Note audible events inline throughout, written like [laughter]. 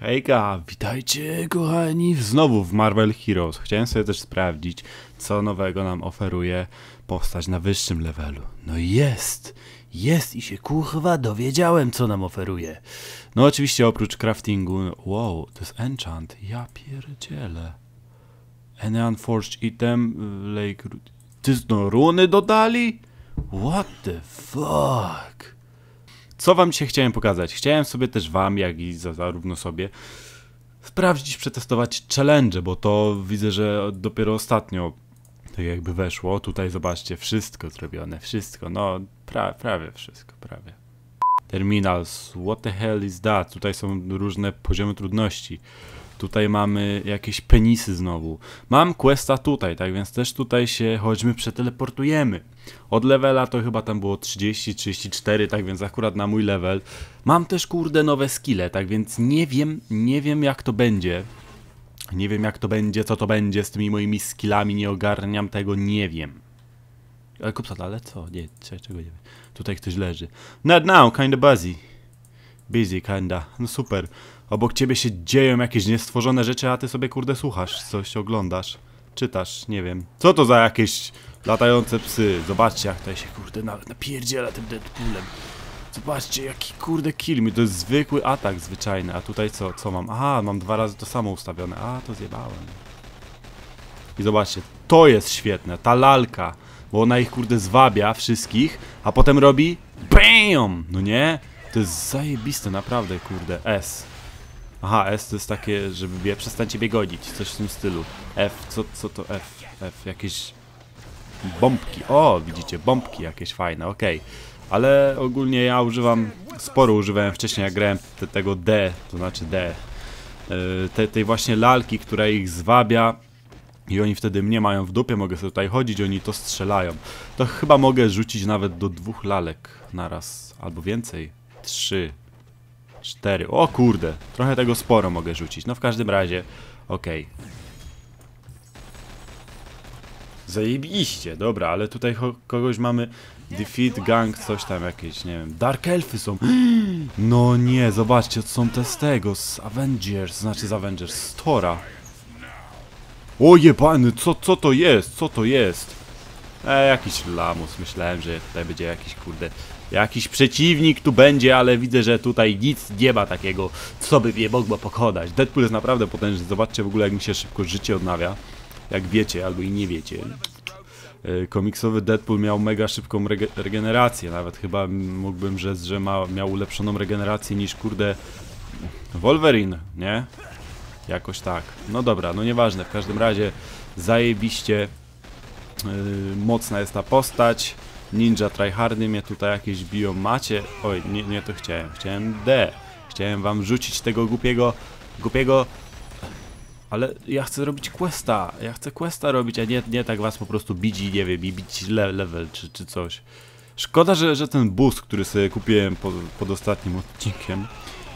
Hejka, witajcie kochani znowu w Marvel Heroes. Chciałem sobie też sprawdzić, co nowego nam oferuje postać na wyższym levelu. No jest, jest i się kurwa dowiedziałem, co nam oferuje. No oczywiście oprócz craftingu, wow, to jest enchant, ja pierdzielę. Any unforged item, y, like, ty no runy dodali? What the fuck? Co wam dzisiaj chciałem pokazać? Chciałem sobie też wam, jak i za- zarówno sobie, sprawdzić, przetestować challenge, bo to widzę, że dopiero ostatnio tak jakby weszło. Tutaj zobaczcie, wszystko zrobione, wszystko, no pra prawie wszystko, prawie. Terminals, what the hell is that? Tutaj są różne poziomy trudności. Tutaj mamy jakieś penisy znowu. Mam questa tutaj, tak więc też tutaj się choćmy przeteleportujemy. Od levela to chyba tam było 30, 34, tak więc akurat na mój level. Mam też kurde nowe skille, tak więc nie wiem, nie wiem jak to będzie. Nie wiem jak to będzie, co to będzie z tymi moimi skillami, nie ogarniam tego, nie wiem. Ale kupsat, ale co? Nie, cze- czego nie wiem. Tutaj ktoś leży. Not now, kinda busy. Busy, kinda. No super. Obok ciebie się dzieją jakieś niestworzone rzeczy, a ty sobie kurde słuchasz, coś oglądasz, czytasz, nie wiem. Co to za jakieś latające psy? Zobaczcie jak tutaj się kurde na, napierdziela tym Deadpoolem. Zobaczcie jaki kurde kill mi, to jest zwykły atak zwyczajny, a tutaj co, co mam? Aha, mam dwa razy to samo ustawione, a to zjebałem. I zobaczcie, to jest świetne, ta lalka, bo ona ich kurde zwabia wszystkich, a potem robi BAM! No nie? To jest zajebiste, naprawdę, kurde, S. Aha, S to jest takie, żeby bie... przestańcie mnie gonić, coś w tym stylu. F, co, co to F? F, jakieś bombki. O, widzicie, bombki jakieś fajne, okej. Ale ogólnie ja używam, sporo używałem wcześniej, jak grałem te, tego D, to znaczy D. Yy, te, tej właśnie lalki, która ich zwabia i oni wtedy mnie mają w dupie, mogę sobie tutaj chodzić, oni to strzelają. To chyba mogę rzucić nawet do dwóch lalek naraz, albo więcej. Trzy, cztery. O kurde, trochę tego sporo mogę rzucić. No w każdym razie, okej. Zajebiście, dobra, ale tutaj kogoś mamy Defeat Gang, coś tam jakieś, nie wiem. Dark Elfy są. [gasps] No nie, zobaczcie, to są te z tego, z Avengers, znaczy z Avengers, z Tora. O jebany, co, co to jest? Co to jest? E, jakiś lamus, myślałem, że tutaj będzie jakiś kurde... Jakiś przeciwnik tu będzie, ale widzę, że tutaj nic nie ma takiego, co by mnie mogło pokonać. Deadpool jest naprawdę potężny, zobaczcie w ogóle jak mi się szybko życie odnawia. Jak wiecie, albo i nie wiecie. E, Komiksowy Deadpool miał mega szybką rege regenerację, nawet chyba mógłbym rzec, że ma, miał ulepszoną regenerację niż kurde Wolverine, nie? Jakoś tak. No dobra, no nieważne, w każdym razie zajebiście yy, mocna jest ta postać. Ninja tryhardy mnie tutaj jakieś biją. Macie... Oj, nie, nie to chciałem. Chciałem D. Chciałem wam rzucić tego głupiego... Głupiego... Ale ja chcę robić questa. Ja chcę questa robić, a nie, nie tak was po prostu bić i nie wiem, i bić le level czy, czy coś. Szkoda, że, że ten boost, który sobie kupiłem pod, pod ostatnim odcinkiem,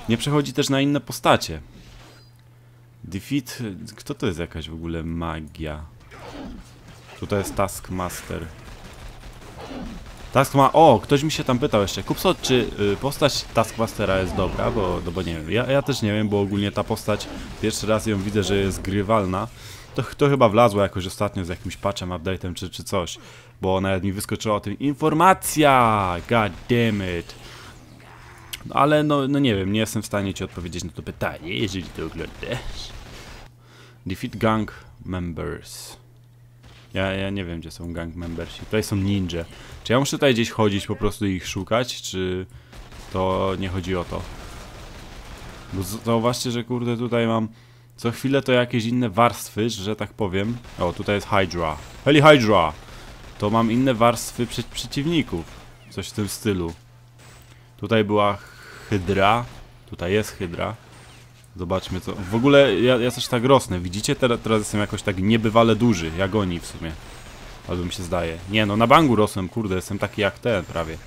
nie przechodzi też na inne postacie. Defeat... Kto to jest jakaś w ogóle magia? Tutaj jest Taskmaster. Taskma... O, ktoś mi się tam pytał jeszcze. Kupsot, czy y, postać Taskmastera jest dobra? Bo, no bo nie wiem. Ja, ja też nie wiem, bo ogólnie ta postać pierwszy raz ją widzę, że jest grywalna. To, to chyba wlazło jakoś ostatnio z jakimś patchem, update'em czy, czy coś. Bo nawet mi wyskoczyła o tym informacja! God damn it! No, ale no, no nie wiem, nie jestem w stanie ci odpowiedzieć na to pytanie, jeżeli to oglądasz. Defeat gang members. Ja, ja nie wiem, gdzie są gang membersi. Tutaj są ninja. Czy ja muszę tutaj gdzieś chodzić, po prostu ich szukać, czy to nie chodzi o to? Bo zauważcie, że kurde tutaj mam co chwilę to jakieś inne warstwy, że tak powiem. O, tutaj jest Hydra. Heli Hydra! To mam inne warstwy prze przeciwników. Coś w tym stylu. Tutaj była Hydra. Tutaj jest Hydra. Zobaczmy co. W ogóle ja, ja tak rosnę. Widzicie? Teraz, teraz jestem jakoś tak niebywale duży. Jak oni w sumie. Albo mi się zdaje. Nie no, na bangu rosłem, kurde, jestem taki jak ten prawie.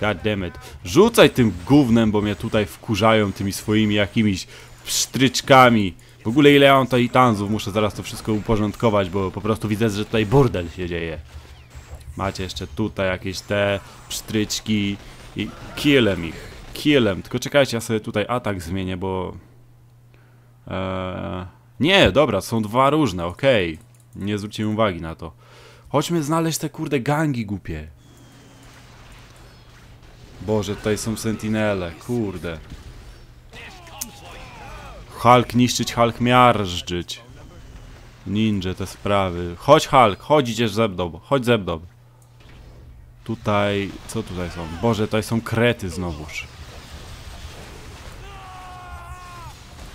God damn it. Rzucaj tym gównem, bo mnie tutaj wkurzają tymi swoimi jakimiś psztryczkami. W ogóle ile ja mam tutaj tanzów, muszę zaraz to wszystko uporządkować, bo po prostu widzę, że tutaj burdel się dzieje. Macie jeszcze tutaj jakieś te psztryczki i killem ich. Killem. Tylko czekajcie, ja sobie tutaj atak zmienię, bo Eee, nie, dobra, są dwa różne, okej. Nie zwróciłem uwagi na to. Chodźmy znaleźć te kurde gangi głupie. Boże, tutaj są sentinele, kurde. Hulk niszczyć, Hulk miażdżyć. Ninja, te sprawy. Chodź Hulk, chodź idziesz ze chodź ze. Tutaj, co tutaj są? Boże, tutaj są krety znowuż.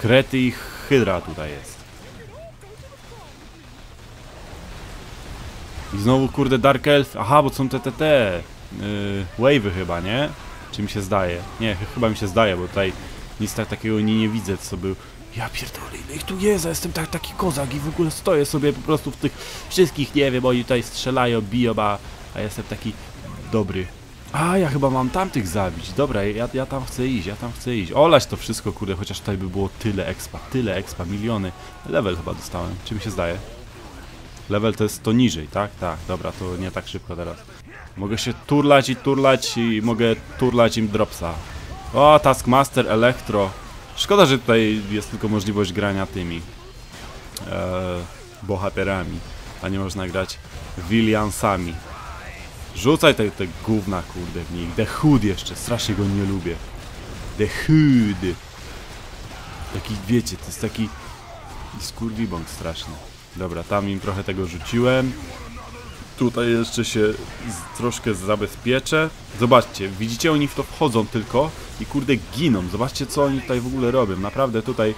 Krety i hydra tutaj jest. I znowu kurde Dark Elf. Aha, bo są te te te. Yy, wave'y chyba, nie? Czy mi się zdaje? Nie, ch- chyba mi się zdaje, bo tutaj nic tak takiego nie, nie widzę, co był. Ja pierdolę, ile ich tu jest, jestem tak, taki kozak i w ogóle stoję sobie po prostu w tych wszystkich, nie wiem, oni tutaj strzelają, biją, a, a jestem taki dobry. A, ja chyba mam tamtych zabić. Dobra, ja, ja tam chcę iść, ja tam chcę iść. Olać to wszystko, kurde, chociaż tutaj by było tyle expa, tyle expa, miliony. Level chyba dostałem, czy mi się zdaje? Level to jest to niżej, tak? Tak, dobra, to nie tak szybko teraz. Mogę się turlać i turlać i mogę turlać im dropsa. O, Taskmaster, Elektro. Szkoda, że tutaj jest tylko możliwość grania tymi e, bohaterami, a nie można grać Williamsami. Rzucaj te, te gówna, kurde, w nich. The Hood jeszcze, strasznie go nie lubię. The Hood. Taki, wiecie, to jest taki skurwibąk straszny. Dobra, tam im trochę tego rzuciłem. Tutaj jeszcze się z, troszkę zabezpieczę. Zobaczcie, widzicie, oni w to wchodzą tylko i kurde giną. Zobaczcie, co oni tutaj w ogóle robią. Naprawdę tutaj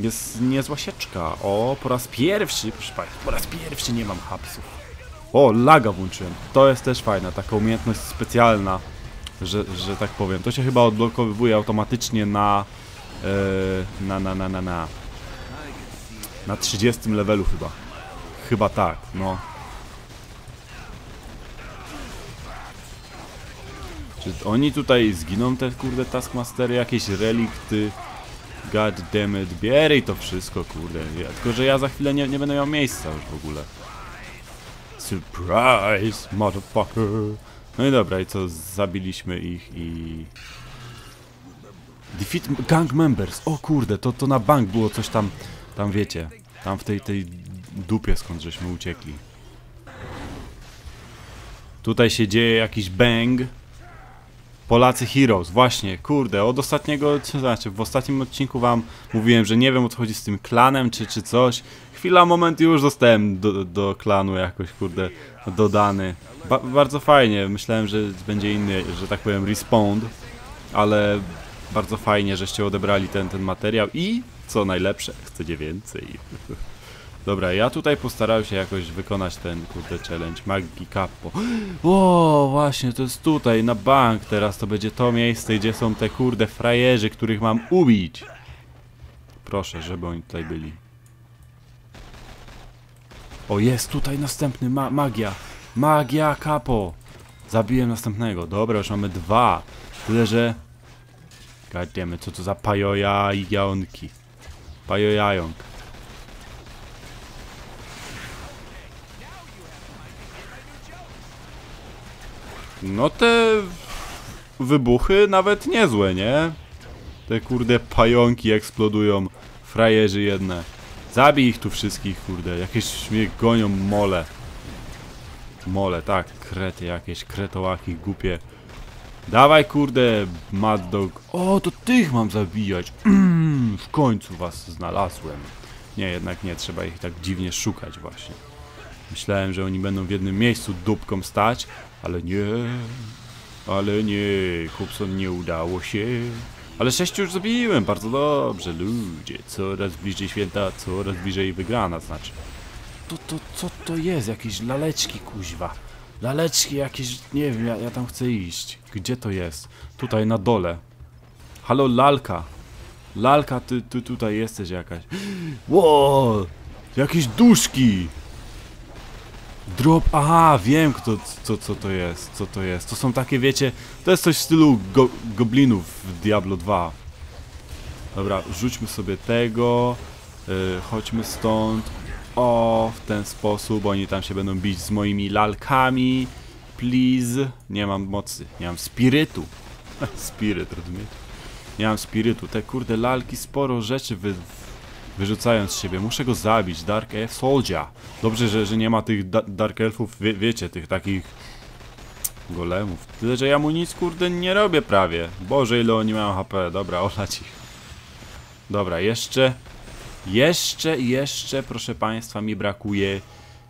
jest niezła sieczka. O, po raz pierwszy, proszę Państwa, po raz pierwszy nie mam hapsów. O, laga włączyłem. To jest też fajna, taka umiejętność specjalna, że, że tak powiem. To się chyba odblokowuje automatycznie na, e, na, na, na, na, na, na 30 levelu chyba. Chyba tak, no. Czy oni tutaj zginą, te kurde Taskmastery, jakieś relikty? God damn it, bieraj to wszystko, kurde. Ja, tylko, że ja za chwilę nie, nie będę miał miejsca już w ogóle. Surprise, motherfucker. No i dobra, i co, zabiliśmy ich i... Defeat gang members. O kurde, to, to na bank było coś tam, tam wiecie, tam w tej, tej dupie skąd żeśmy uciekli. Tutaj się dzieje jakiś bang. Polacy Heroes, właśnie, kurde, od ostatniego, znaczy, w ostatnim odcinku wam mówiłem, że nie wiem o co chodzi z tym klanem, czy, czy coś. Chwila, moment, już zostałem do, do klanu jakoś, kurde, dodany. Ba bardzo fajnie, myślałem, że będzie inny, że tak powiem, respawn, ale bardzo fajnie, żeście odebrali ten, ten materiał i, co najlepsze, chcecie więcej. [laughs] Dobra, ja tutaj postarałem się jakoś wykonać ten, kurde, challenge, Maggi Capo. O, właśnie, to jest tutaj, na bank teraz, to będzie to miejsce, gdzie są te, kurde, frajerzy, których mam ubić. Proszę, żeby oni tutaj byli. O, jest tutaj następny, ma magia. Magia Capo. Zabiłem następnego. Dobra, już mamy dwa. Tyle, że... Gademy, co to za pajoja i jaonki. Pajojająk. No te wybuchy nawet niezłe, nie? Te kurde pająki eksplodują. Frajerzy jedne. Zabij ich tu wszystkich, kurde. Jakieś mnie gonią mole. Mole, tak. Krety jakieś, kretołaki głupie. Dawaj, kurde, Mad Dog. O, to tych mam zabijać. [clears throat] W końcu was znalazłem. Nie, jednak nie, trzeba ich tak dziwnie szukać właśnie. Myślałem, że oni będą w jednym miejscu dupką stać, ale nie. Ale nie, Hubson nie udało się. Ale sześciu już zabiłem, bardzo dobrze, ludzie. Coraz bliżej święta, coraz bliżej wygrana, znaczy. To, to, co to jest? Jakieś laleczki, kuźwa. Laleczki jakieś, nie wiem, ja, ja tam chcę iść. Gdzie to jest? Tutaj, na dole. Halo, lalka. Lalka, ty, ty tutaj jesteś jakaś. Ło! Jakieś duszki! Drop, aha, wiem kto, co, co to jest, co to jest. To są takie, wiecie, to jest coś w stylu go, goblinów w Diablo 2. Dobra, rzućmy sobie tego, yy, chodźmy stąd. O, w ten sposób, oni tam się będą bić z moimi lalkami. Please. Nie mam mocy, nie mam spirytu. [laughs] Spiryt, rozumiecie? Nie mam spirytu. Te kurde lalki sporo rzeczy wy, wyrzucając z siebie. Muszę go zabić, Dark Elf Soldier. Dobrze, że, że nie ma tych da Dark Elfów, wie, wiecie, tych takich golemów. Tyle, że ja mu nic, kurde, nie robię prawie. Boże, ile oni mają HP. Dobra, olać ich. Dobra, jeszcze, jeszcze, jeszcze, proszę Państwa, mi brakuje.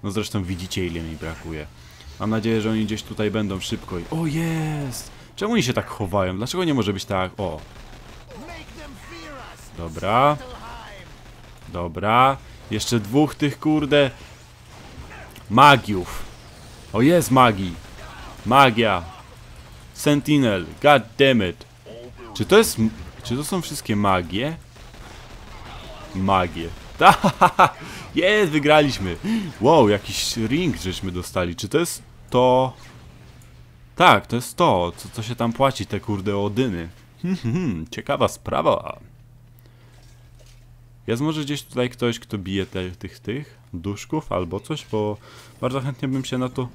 No zresztą widzicie, ile mi brakuje. Mam nadzieję, że oni gdzieś tutaj będą szybko. i- O, jest! Czemu oni się tak chowają? Dlaczego nie może być tak? O, dobra. Dobra. Jeszcze dwóch tych, kurde, magiów. O, jest magii. Magia. Sentinel. God damn it. Czy to jest... Czy to są wszystkie magie? Magie. [laughs] Ta, jest, wygraliśmy. Wow, jakiś ring żeśmy dostali. Czy to jest to... Tak, to jest to, co, co się tam płaci, te kurde odyny. Hmm, hmm, hmm, ciekawa sprawa. Jest może gdzieś tutaj ktoś, kto bije te, tych, tych duszków albo coś, bo bardzo chętnie bym się na to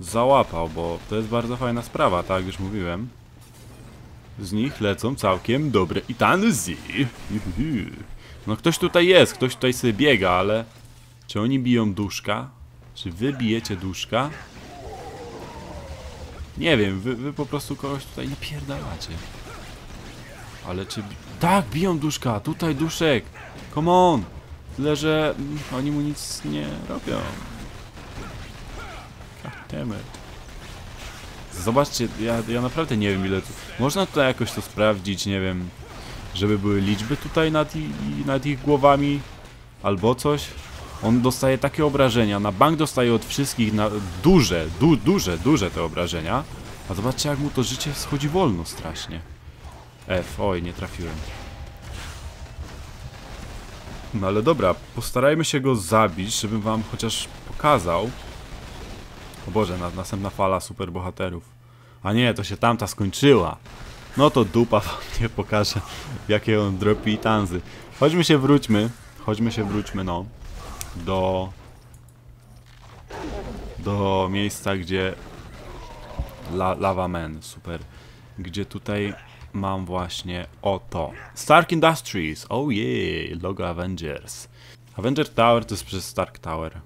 załapał, bo to jest bardzo fajna sprawa, tak jak już mówiłem. Z nich lecą całkiem dobre i tanzy. [laughs] No ktoś tutaj jest, ktoś tutaj sobie biega, ale czy oni biją duszka? Czy wy bijecie duszka? Nie wiem, wy, wy po prostu kogoś tutaj nie pierdalacie. Ale czy... Tak, biją duszka, tutaj duszek. Come on. Tyle, że oni mu nic nie robią. Goddammit. Zobaczcie, ja, ja naprawdę nie wiem ile tu... Można tutaj jakoś to sprawdzić, nie wiem... Żeby były liczby tutaj nad, i, nad ich głowami? Albo coś? On dostaje takie obrażenia, na bank dostaje od wszystkich na duże, du, duże, duże te obrażenia. A zobaczcie jak mu to życie schodzi wolno strasznie. F, oj, nie trafiłem. No ale dobra, postarajmy się go zabić, żebym wam chociaż pokazał. O Boże, na, następna fala superbohaterów. A nie, to się tamta skończyła. No to dupa wam [laughs] nie pokaże, jakie on dropi i tanzy. Chodźmy się wróćmy, chodźmy się wróćmy, no. Do... Do miejsca, gdzie... La, Lava Man, super. Gdzie tutaj mam właśnie oto. Stark Industries, oh yeah, logo Avengers. Avenger Tower to jest przez Stark Tower.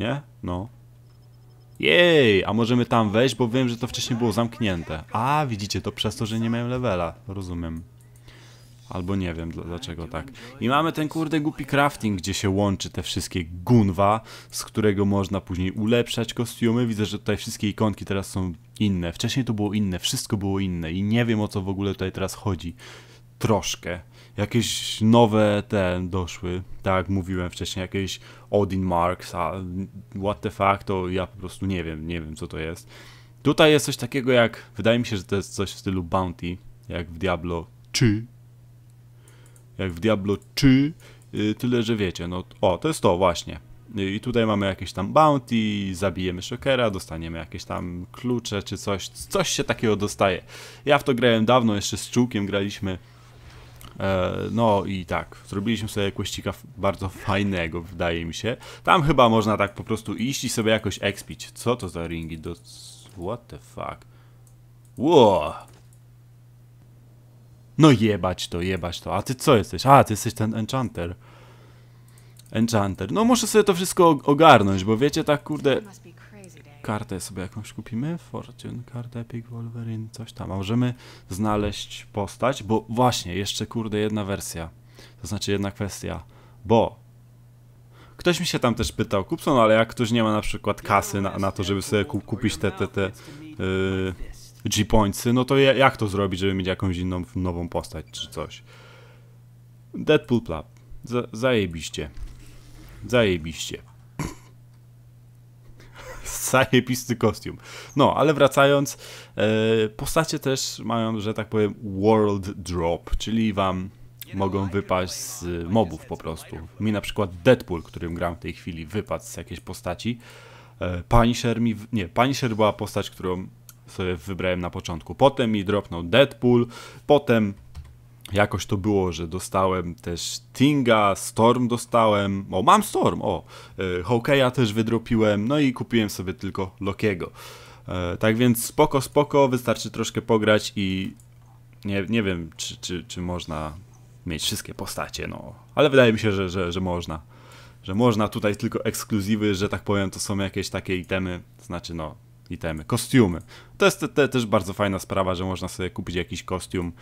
Nie? No. Jej, a możemy tam wejść, bo wiem, że to wcześniej było zamknięte. A, widzicie, to przez to, że nie miałem levela. Rozumiem. Albo nie wiem dl- dlaczego tak. I mamy ten kurde głupi crafting, gdzie się łączy te wszystkie gunwa, z którego można później ulepszać kostiumy. Widzę, że tutaj wszystkie ikonki teraz są inne. Wcześniej to było inne, wszystko było inne i nie wiem o co w ogóle tutaj teraz chodzi. Troszkę. Jakieś nowe te doszły, tak jak mówiłem wcześniej, jakieś Odin Marks, a what the fuck, to ja po prostu nie wiem, nie wiem co to jest. Tutaj jest coś takiego jak, wydaje mi się, że to jest coś w stylu Bounty, jak w Diablo 3, jak w Diablo 3, y, tyle że wiecie, no o, to jest to właśnie. Y, I tutaj mamy jakieś tam bounty, zabijemy Shockera, dostaniemy jakieś tam klucze czy coś, coś się takiego dostaje. Ja w to grałem dawno, jeszcze z Czułkiem graliśmy. E, no i tak, zrobiliśmy sobie f- bardzo fajnego, wydaje mi się. Tam chyba można tak po prostu iść i sobie jakoś expić. Co to za ringi do... What the fuck? Wow! No jebać to, jebać to. A ty co jesteś? A, ty jesteś ten enchanter. Enchanter. No muszę sobie to wszystko og- ogarnąć, bo wiecie, tak kurde... Kartę sobie jakąś kupimy. Fortune, kartę Epic Wolverine, coś tam. A możemy znaleźć postać, bo właśnie, jeszcze kurde jedna wersja. To znaczy jedna kwestia. Bo ktoś mi się tam też pytał, Kupson, ale jak ktoś nie ma na przykład kasy na, na to, żeby sobie ku, kupić te, te, te yy, G-Pointsy, no to ja- jak to zrobić, żeby mieć jakąś inną, nową postać czy coś? Deadpool Plap. Za, zajebiście. Zajebiście. [laughs] Zajebisty kostium. No, ale wracając, e, postacie też mają, że tak powiem, world drop, czyli wam mogą wypaść z mobów po prostu. Mi na przykład Deadpool, którym gram w tej chwili, wypadł z jakiejś postaci. E, Punisher mi... Nie, Punisher była postać, którą sobie wybrałem na początku. Potem mi dropnął Deadpool, potem jakoś to było, że dostałem też Tinga, Storm dostałem, o mam Storm, o, y, Hawkeya też wydropiłem, no i kupiłem sobie tylko Lokiego. E, tak więc spoko, spoko, wystarczy troszkę pograć i nie, nie wiem, czy, czy, czy można mieć wszystkie postacie, no. Ale wydaje mi się, że, że, że można. Że można tutaj tylko ekskluzywy, że tak powiem, to są jakieś takie itemy, znaczy no, itemy, kostiumy. To jest te, te, też bardzo fajna sprawa, że można sobie kupić jakiś kostium,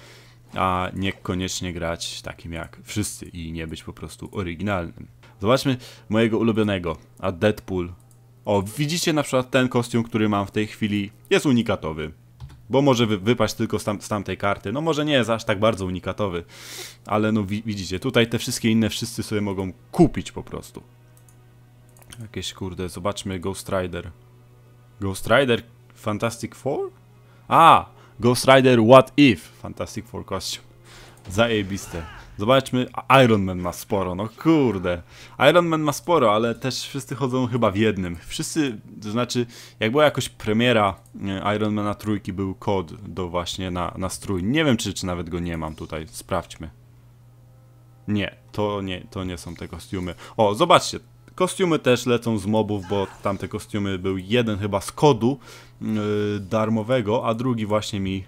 a niekoniecznie grać takim jak wszyscy i nie być po prostu oryginalnym. Zobaczmy mojego ulubionego, a Deadpool. O, widzicie na przykład ten kostium, który mam w tej chwili, jest unikatowy. Bo może wy, wypaść tylko z, tam, z tamtej karty. No może nie jest aż tak bardzo unikatowy. Ale no wi widzicie, tutaj te wszystkie inne wszyscy sobie mogą kupić po prostu. Jakieś kurde, zobaczmy Ghost Rider. Ghost Rider Fantastic Four? A! Ghost Rider What If Fantastic Four costume. Zajebiste. Zobaczmy, Iron Man ma sporo, no kurde. Iron Man ma sporo, ale też wszyscy chodzą chyba w jednym. Wszyscy, to znaczy, jak była jakoś premiera Iron Mana trójki, był kod do właśnie na, na strój. Nie wiem, czy, czy nawet go nie mam tutaj, sprawdźmy. Nie, to nie, to nie są te kostiumy. O, zobaczcie, kostiumy też lecą z mobów, bo tamte kostiumy był jeden chyba z kodu yy, darmowego, a drugi właśnie mi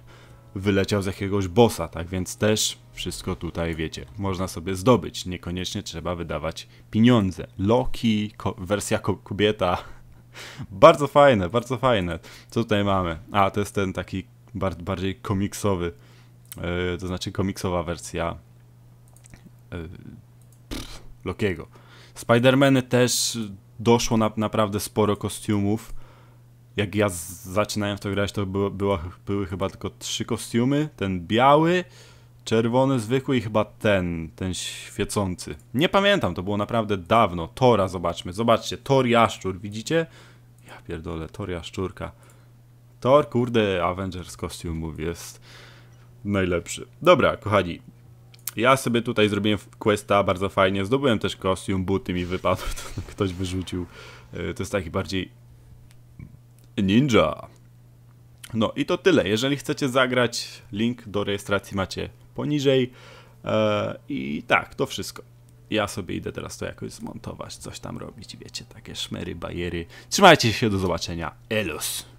wyleciał z jakiegoś bossa, tak więc też wszystko tutaj wiecie, można sobie zdobyć, niekoniecznie trzeba wydawać pieniądze. Loki, ko wersja ko kobieta, [laughs] bardzo fajne, bardzo fajne. Co tutaj mamy? A, to jest ten taki bar bardziej komiksowy, yy, to znaczy komiksowa wersja yy, Lokiego. Spidermany też doszło na, naprawdę sporo kostiumów jak ja zaczynałem w to grać, to było, było, były chyba tylko trzy kostiumy. Ten biały, czerwony, zwykły i chyba ten, ten świecący. Nie pamiętam, to było naprawdę dawno. Tora zobaczmy, zobaczcie, Thor Jaszczur, widzicie? Ja pierdolę, Thor Jaszczurka. Thor, kurde, Avengers kostiumów jest najlepszy. Dobra, kochani, ja sobie tutaj zrobiłem questa bardzo fajnie, zdobyłem też kostium, buty mi wypadł, [laughs] ktoś wyrzucił. E, to jest taki bardziej Ninja. No i to tyle. Jeżeli chcecie zagrać, link do rejestracji macie poniżej. Eee, I tak, to wszystko. Ja sobie idę teraz to jakoś zmontować, coś tam robić, wiecie, takie szmery, bajery. Trzymajcie się, do zobaczenia. Elus.